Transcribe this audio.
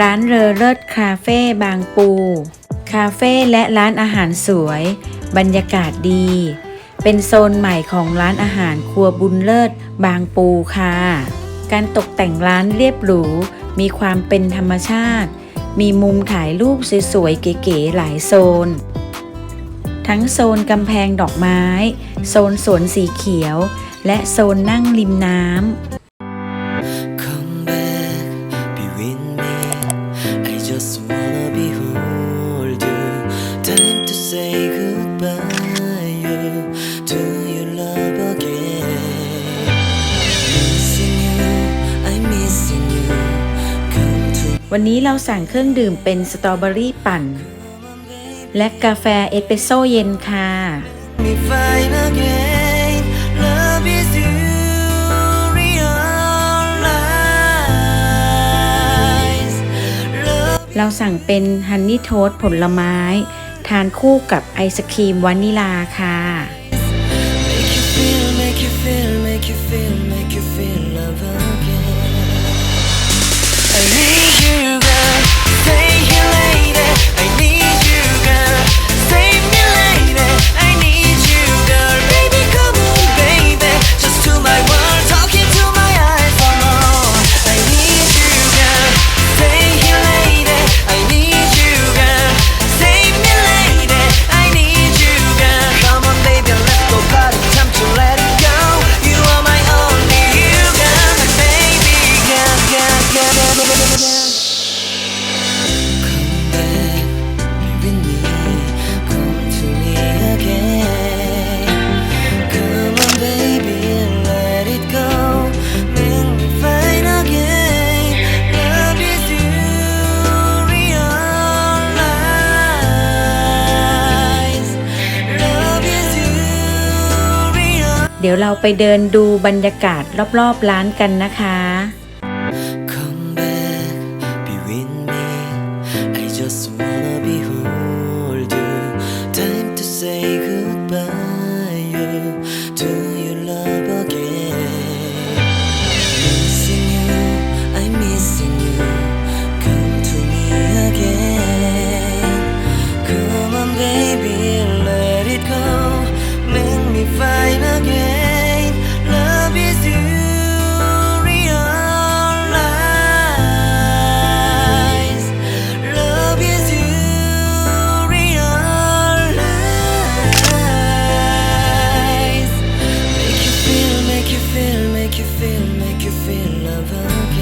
ร้านเรอเลิศคาเฟ่บางปู คาเฟ่และร้านอาหารสวย บรรยากาศดี เป็นโซนใหม่ของร้านอาหารครัวบุญเลิศบางปูค่ะ การตกแต่งร้านเรียบหรู มีความเป็นธรรมชาติ มีมุมถ่ายรูปสวยๆ เก๋ๆหลายโซน ทั้งโซนกำแพงดอกไม้ โซนสวนสีเขียว และโซนนั่งริมน้ำ Time to say goodbye you to your love again. Missing you, I'm missing you. Come to วันนี้เราสั่งเครื่องดื่มเป็นสตรอเบอรี่ปั่น และกาแฟเอสเปรสโซ่เย็นค่ะ me find again. Love is you, realize. Love เราสั่งเป็นฮันนี่โทสผลไม้ ทานคู่กับไอศครีมวานิลาค่ะ Make you feel, make you feel, make you feel, make you feel love เดี๋ยวเราไปเดินดูบรรยากาศรอบๆร้านกันนะคะ say goodbye you to forget.